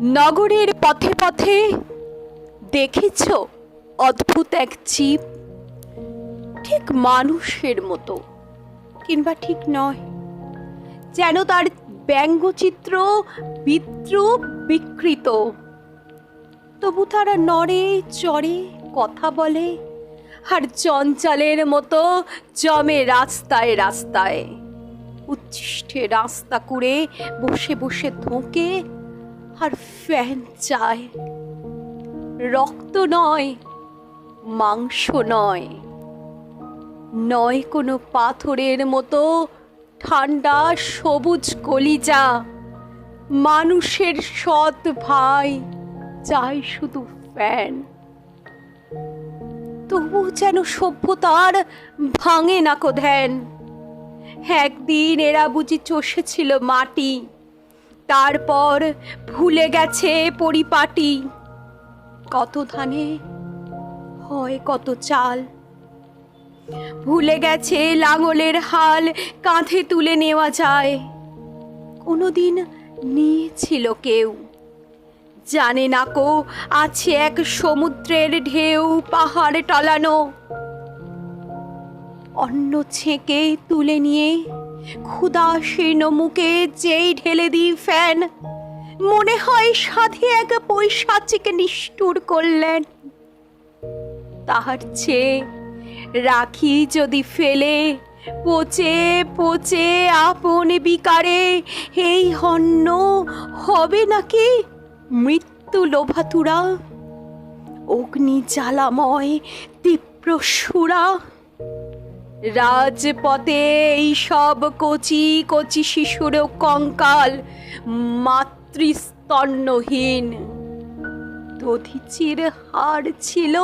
নগরের পথে পথে দেখেছ অদ্ভুত এক জীব? ঠিক মানুষের মতো, কিংবা ঠিক নয়। যেন তার ব্যঙ্গচিত্র বিদ্রুপ বিকৃত। তবু তারা নড়ে, চড়ে, কথা বলে, আর চঞ্চলের মতো জমে রাস্তায় রাস্তায়। উচ্ছিষ্টে রাস্তা করে বসে বসে ধোঁকে আর ফ্যান চায় রক্ত নয়, মাংস নয়। নয় কোনো পাথরের মতো ঠান্ডা সবুজ কলিজা। মানুষের সৎ ভাই চাই শুধু ফ্যান। তবু যেন সভ্যতার ভাঙে না কো ধ্যান। একদিন এরা বুঝি চষেছিল মাটি। তারপর ভুলে গেছে পরিপাটি। কত ধানে হয় কত চাল। ভুলে গেছে লাঙলের হাল কাঁধে তুলে নেওয়া যায়। কোনোদিন নিয়েছিল কেউ। জানে না কো আছে এক সমুদ্রের ঢেউ পাহাড় টলানো। অন্য ছেঁকে তুলে নিয়ে ক্ষুদাশীর্ণ মুখে যেই ঢেলে দিই ফ্যান, মনে হয় সাধে এক পৈশাচিক নিষ্ঠুর করলেন তাহার চেয়ে রাখি যদি ফেলে, পচে পচে আপন বিকারে এই হন্য হবে নাকি মৃত্যু লোভাতুরা? অগ্নি জ্বালাময় তীব্র সুরা। রাজপথে এই সব কচি কচি শিশুর কঙ্কাল মাতৃস্তন্নহীন দধিচির হার ছিল।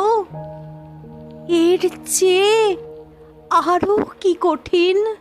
এর চেয়ে আরও কি কঠিন?